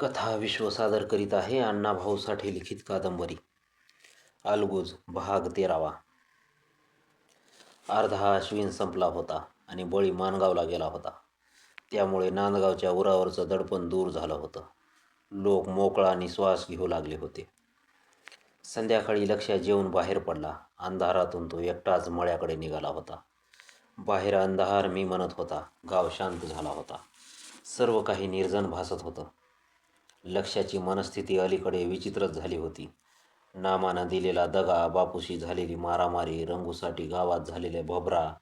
कथा विश्व सादर करीत आहे अण्णाभाऊ साठे लिखित कादंबरी. अलगुज भाग तेरावा. अर्धा अश्विन संपला होता आणि बळी मानगावला गेला होता. त्यामुळे नांदगावच्या उरावरचं दडपण दूर झालं होतं. लोक मोकळा निश्वास घेऊ लागले होते. संध्याकाळी लक्ष जेवून बाहेर पडला. अंधारातून तो एकटाच मळ्याकडे निघाला होता. बाहेर अंधार मी म्हणत होता गाव शांत झाला होता. सर्व काही निर्जन भासत होतं. लक्ष्याची मनस्थिती अलीकडे विचित्रच झाली होती. नामानं दिलेला दगा बापूशी झालेली मारामारी रंगूसाठी गावात झालेले भबरा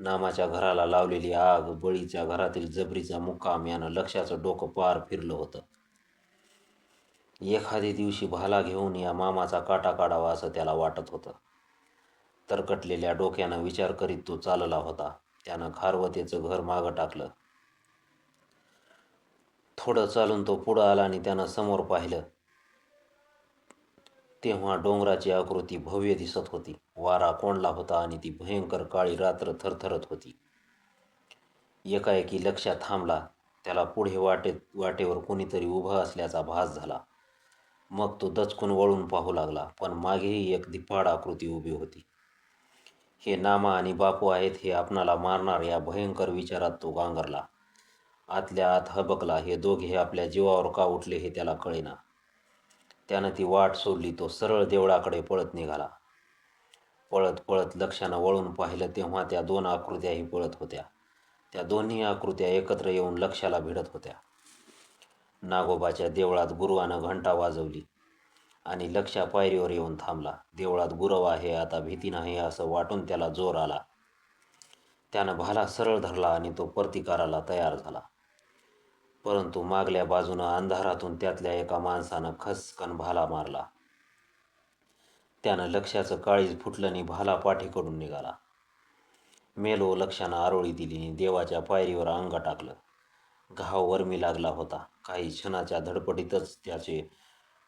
नामाच्या घराला लावलेली आग बळीच्या घरातील जबरीचा मुक्काम यानं लक्ष्याचं डोकं पार फिरलं होतं. एखाद्या दिवशी भाला घेऊन या मामाचा काटा काढावा असं त्याला वाटत होतं. तरकटलेल्या डोक्यानं विचार करीत तो चालला होता. त्यानं खारवतेचं घर मागं टाकलं. थोडं चालून तो पुढं आला आणि त्यानं समोर पाहिलं. तेव्हा डोंगराची आकृती भव्य दिसत होती. वारा कोंडला होता आणि ती भयंकर काळी रात्र थरथरत होती. एकाएकी लक्षात थांबला. त्याला पुढे वाटेत वाटेवर कोणीतरी उभं असल्याचा भास झाला. मग तो दचकून वळून पाहू लागला पण मागेही एक धिप्पाड आकृती उभी होती. हे नामा आणि बापू आहेत हे आपणाला मारणार या भयंकर विचारात तो गांगरला. आतल्या आत हबकला हे दोघे आपल्या जीवावर का उठले हे त्याला कळेना. त्यानं ती वाट सोडली तो सरळ देवळाकडे पळत निघाला. पळत पळत लक्षानं वळून पाहिलं तेव्हा त्या दोन आकृत्याही पळत होत्या. त्या दोन्ही आकृत्या एकत्र येऊन लक्षाला भिडत होत्या. नागोबाच्या देवळात गुरुवानं घंटा वाजवली आणि लक्षा पायरीवर येऊन थांबला. देवळात गुरव आहे आता भीती नाही असं वाटून त्याला जोर आला. त्यानं भाला सरळ धरला आणि तो प्रतिकाराला तयार झाला. परंतु मागल्या बाजूनं अंधारातून त्यातल्या एका माणसानं खसकन भाला मारला. त्यानं लक्षाचं काळीज फुटलं आणि भाला पाठीकडून निघाला. मेलो लक्षानं आरोळी दिली आणि देवाच्या पायरीवर अंग टाकलं. घाव वर्मी लागला होता. काही क्षणाच्या धडपडीतच त्याचे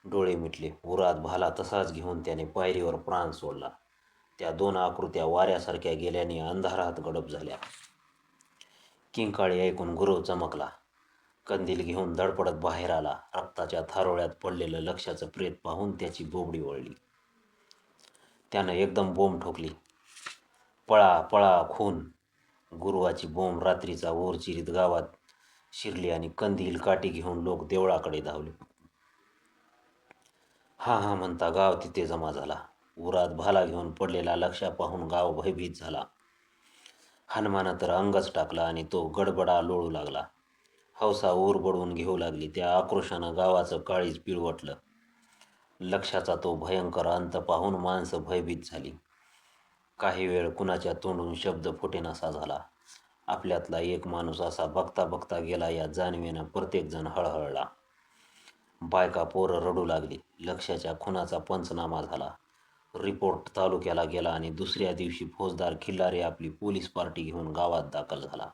डोळे मिटले. उरात भाला तसाच घेऊन त्याने पायरीवर प्राण सोडला. त्या दोन आकृत्या वाऱ्यासारख्या गेल्याने अंधारात गडप झाल्या. किंकाळी ऐकून गुरव चमकला. कंदील घेऊन दडपडत बाहेर आला. रक्ताच्या थारोळ्यात पडलेलं लक्षाचं प्रेत पाहून त्याची बोबडी वळली त्यानं एकदम बोंब ठोकली. पळा पळा खून. गुरुवाची बोंब रात्रीचा ओर चिरीत गावात शिरली आणि कंदील काठी घेऊन लोक देवळाकडे धावले. हा हा म्हणता गाव तिथे जमा झाला. उरात भाला घेऊन पडलेला लक्षा पाहून गाव भयभीत झाला. हनुमानं तर अंगच टाकला आणि तो गडबडा लोळू लागला. हौसा ऊर बडवून घेऊ लागली. त्या आक्रोशानं गावाचं काळीज पिळवटलं. लक्षाचा तो भयंकर अंत पाहून माणसं भयभीत झाली. काही वेळ कुणाच्या तोंडून शब्द फुटेनासा झाला. आपल्यातला एक माणूस असा बघता बघता गेला या जाणवेनं प्रत्येकजण हळहळला. बायका पोरं रडू लागली. लक्षाच्या खुनाचा पंचनामा झाला. रिपोर्ट तालुक्याला गेला आणि दुसऱ्या दिवशी फौजदार खिल्लारे आपली पोलीस पार्टी घेऊन गावात दाखल झाला.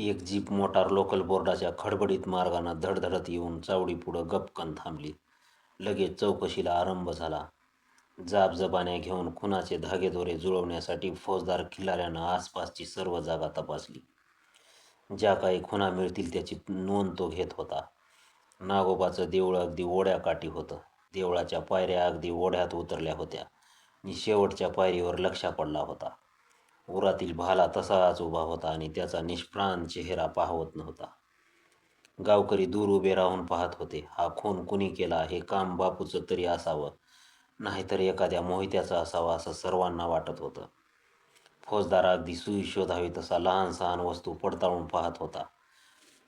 एक जीप मोटार लोकल बोर्डाच्या खडबडीत मार्गानं धडधडत येऊन चावडी पुढं गपकन थांबली. लगेच चौकशीला आरंभ झाला. जाबजबान्या घेऊन खुनाचे धागेदोरे जुळवण्यासाठी फौजदार खिल्लाऱ्यानं आसपासची सर्व जागा तपासली. ज्या काही खुना मिळतील त्याची नोंद तो घेत होता. नागोबाचं देऊळ अगदी ओढ्याकाठी होतं. देवळाच्या पायऱ्या अगदी ओढ्यात उतरल्या होत्या. आणि शेवटच्या पायरीवर लक्षा पडला होता. उरातील भाला तसाच उभा होता आणि त्याचा निष्प्राण चेहरा पाहवत नव्हता. गावकरी दूर उभे राहून पाहत होते. हा खून कुणी केला हे काम बापूचं तरी असावं. नाहीतर एखाद्या मोहित्याचं असावं असं सर्वांना वाटत होतं. फौजदार अगदी सुई शोधावी तसा लहान सहान वस्तू पडताळून पाहत होता.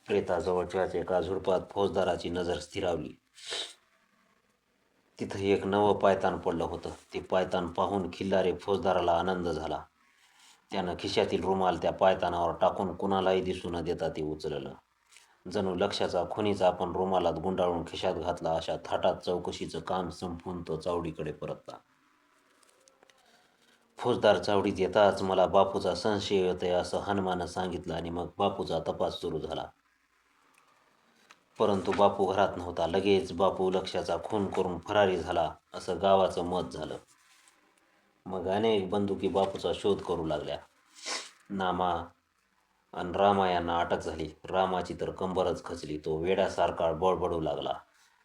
प्रेताजवळच्याच एका झुडपात फौजदाराची नजर स्थिरावली. तिथं एक नवं पायतान पडलं होतं. ते पायतान पाहून खिल्लारे फौजदाराला आनंद झाला. त्यानं खिशातील रुमाल त्या पायतानावर टाकून कुणालाही दिसू न देता ते उचललं. जणू लक्षाचा खुनीचा आपण रुमालात गुंडाळून खिशात घातला अशा थाटात चौकशीचं काम संपून तो चावडीकडे परतला. फौजदार चावडीत येताच मला बापूचा संशय येतोय असं हनुमानं सांगितलं आणि मग बापूचा तपास सुरू झाला. परंतु बापू घरात नव्हता. लगेच बापू लक्षाचा खून करून फरारी झाला असं गावाचं मत झालं. मग अनेक बंदुकी बापूचा शोध करू लागल्या. नामा आणि रामा यांना अटक झाली. रामाची तर कंबरच खचली. तो वेड्यासारखा बडबडू लागला.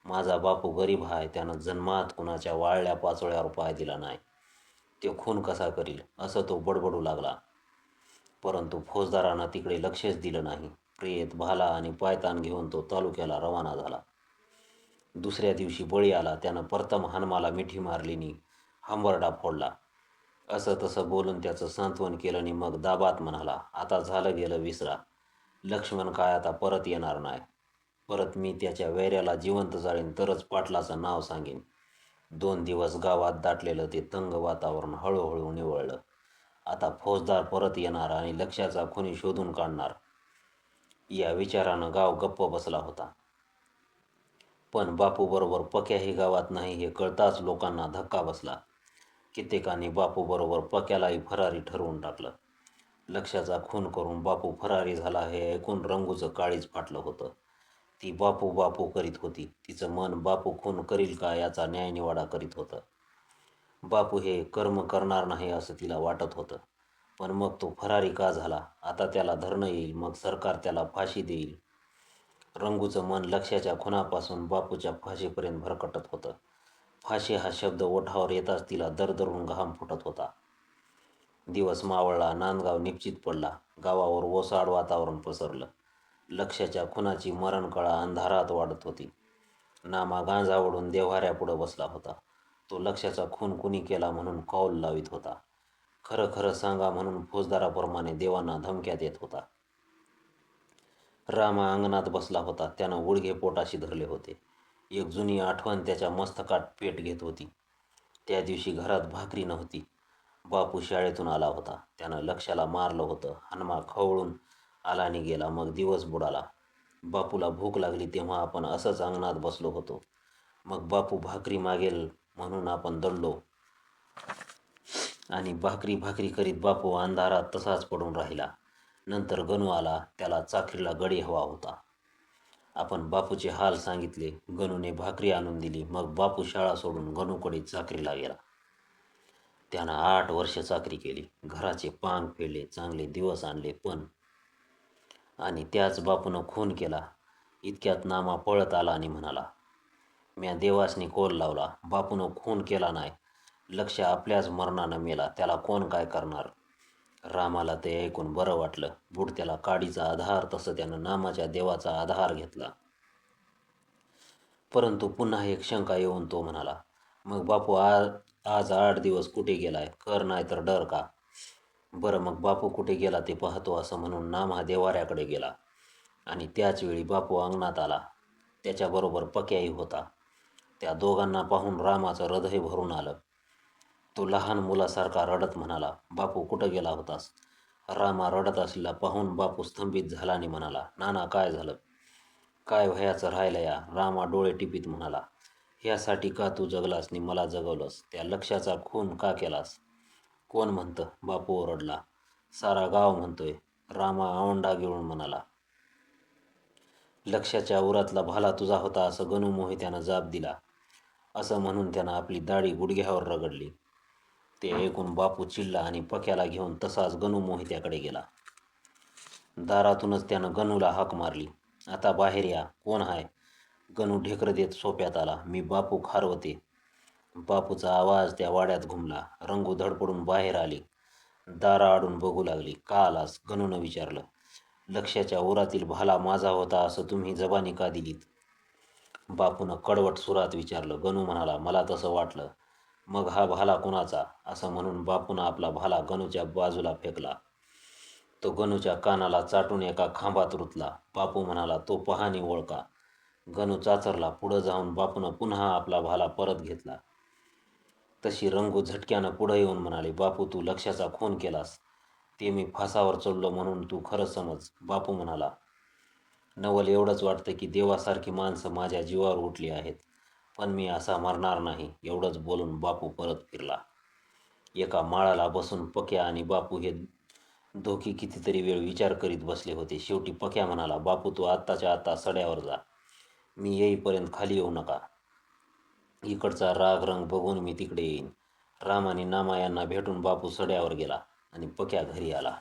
माझा बापू गरीब आहे त्यानं जन्मात कुणाच्या वाळल्या पाचोळ्यावर पाय दिला नाही. तो खून कसा करील? असं तो बडबडू लागला. परंतु फौजदारानं तिकडे लक्षच दिलं नाही. प्रेत भाला आणि पायतान घेऊन तो तालुक्याला रवाना झाला. दुसऱ्या दिवशी बळी आला. त्यानं प्रथम हनुमाला मिठी मारलीनी हंबरडा फोडला. असं तसं बोलून त्याचं सांत्वन केलं आणि मग दाबात म्हणाला आता झालं गेलं विसरा. लक्ष्मण काय आता परत येणार नाही. परत मी त्याच्या वैऱ्याला जिवंत जाळीन तरच पाटलाचं नाव सांगेन. दोन दिवस गावात दाटलेलं ते तंग वातावरण हळूहळू निवळलं. आता फौजदार परत येणार आणि लक्षाचा खुनी शोधून काढणार. या विचारानं गाव गप्प बसला होता. पण बापूबरोबर पक्याही गावात नाही हे कळताच लोकांना धक्का बसला. कित्येकांनी बापूबरोबर पक्यालाही फरारी ठरवून टाकलं. लक्षाचा खून करून बापू फरारी झाला हे ऐकून रंगूचं काळीच फाटलं होतं. ती बापू बापू करीत होती. तिचं मन बापू खून करील का याचा न्यायनिवाडा करीत होतं. बापू हे कर्म करणार नाही असं तिला वाटत होतं. पण मग तो फरारी का झाला? आता त्याला धरणं येईल मग सरकार त्याला फाशी देईल. रंगूचं मन लक्ष्याच्या खुनापासून बापूच्या फाशीपर्यंत भरकटत होतं. फाशी हा शब्द ओठावर येताच तिला दरदरून घाम फुटत होता. दिवस मावळला नांदगाव निश्चित पडला गावावर ओसाड वातावरण पसरलं. लक्ष्याच्या खुनाची मरणकळा अंधारात वाढत होती. नामा गांजावडून देव्हाऱ्यापुढं बसला होता. तो लक्ष्याचा खून कुणी केला म्हणून कौल लावित होता. खरं खरं सांगा म्हणून फौजदाराप्रमाणे देवांना धमक्यात येत होता. रामा अंगणात बसला होता. त्यानं गुडघे पोटाशी धरले होते. एक जुनी आठवण त्याच्या मस्तकात पेट घेत होती. त्या दिवशी घरात भाकरी नव्हती. बापू शाळेतून आला होता. त्यानं लक्षाला मारलं होतं. हनुमा खवळून आला आणि गेला. मग दिवस बुडाला. बापूला भूक लागली तेव्हा आपण असंच अंगणात बसलो होतो. मग बापू भाकरी मागेल म्हणून आपण दडलो. आणि भाकरी भाकरी करीत बापू अंधारात तसाच पडून राहिला. नंतर गणू आला. त्याला चाकरीला गडी हवा होता. आपण बापूचे हाल सांगितले गणूने भाकरी आणून दिली मग बापू शाळा सोडून गणूकडे चाकरीला गेला. त्यानं आठ वर्ष चाकरी केली घराचे पांग फेडले चांगले दिवस आणले पण आणि त्याच बापूनं खून केला इतक्यात नामा पळत आला आणि म्हणाला म्या देवासनी कोल लावला बापूनं खून केला नाही लक्ष आपल्याच मरणानं मेला त्याला कोण काय करणार? रामाला ते ऐकून बरं वाटलं. बुडत्याला काडीचा आधार तसं त्यानं नामाच्या देवाचा आधार घेतला. परंतु पुन्हा एक शंका येऊन तो म्हणाला मग बापू आज आज आठ दिवस कुठे गेलाय? कर नाही तर डर का? बरं मग बापू कुठे गेला ते पाहतो असं म्हणून नाम हा देवाऱ्याकडे गेला. आणि त्याचवेळी बापू अंगणात आला. त्याच्याबरोबर पक्याही होता. त्या दोघांना पाहून रामाचं हृदय भरून आलं. तो लहान मुलासारखा रडत म्हणाला बापू कुठं गेला होतास? रामा रडत असलेला पाहून बापू स्तंभित झाला आणि म्हणाला नाना काय झालं? काय वयाचं राहिलं या? रामा डोळे टिपीत म्हणाला ह्यासाठी का तू जगलास नि मला जगवलंस? त्या लक्षाचा खून का केलास? कोण म्हणतं? बापू ओरडला. सारा गाव म्हणतोय. रामा आवंडा गिळून म्हणाला लक्षाच्या उरातला भाला तुझा होता असं गणू मोहित्यानं जाब दिला. असं म्हणून त्यानं आपली दाढी गुडघ्यावर रगडली. ते ऐकून बापू चिडला आणि पक्याला घेऊन तसाच गणू मोहित्याकडे गेला. दारातूनच त्यानं गणूला हाक मारली. आता बाहेर या. कोण आहे गणू ढेकर देत सोप्यात आला. मी बापू खारवते. बापूचा आवाज त्या वाड्यात घुमला. रंगू धडपडून बाहेर आली. दारा आडून बघू लागली. का आलास? गणूनं विचारलं. लक्षाच्या उरातील भाला माझा होता असं तुम्ही जबानी का दिलीत? बापूनं कडवट सुरात विचारलं. गणू म्हणाला मला तसं वाटलं. मग हा भाला कुणाचा? असं म्हणून बापूनं आपला भाला गणूच्या बाजूला फेकला. तो गणूच्या कानाला चाटून एका खांबात रुतला. बापू म्हणाला तो पहानी ओळखा. गणू चाचरला पुढं जाऊन बापूनं पुन्हा आपला भाला परत घेतला. तशी रंगू झटक्यानं पुढं येऊन म्हणाले बापू तू लक्षाचा खून केलास. ते मी फासावर चढलो म्हणून तू खरं समज. बापू म्हणाला नवल एवढंच वाटतं की देवासारखी माणसं माझ्या जीवावर उठली आहेत. पण मी असा मरणार नाही एवढंच बोलून बापू परत फिरला. एका माळाला बसून पक्या आणि बापू हे दोघे कितीतरी वेळ विचार करीत बसले होते. शेवटी पक्या म्हणाला बापू तू आत्ताच्या आत्ता सड्यावर जा. मी येईपर्यंत खाली येऊ नका. इकडचा राग रंग बघून मी तिकडे येईन. राम आणि नामा यांना भेटून बापू सड्यावर गेला आणि पक्या घरी आला.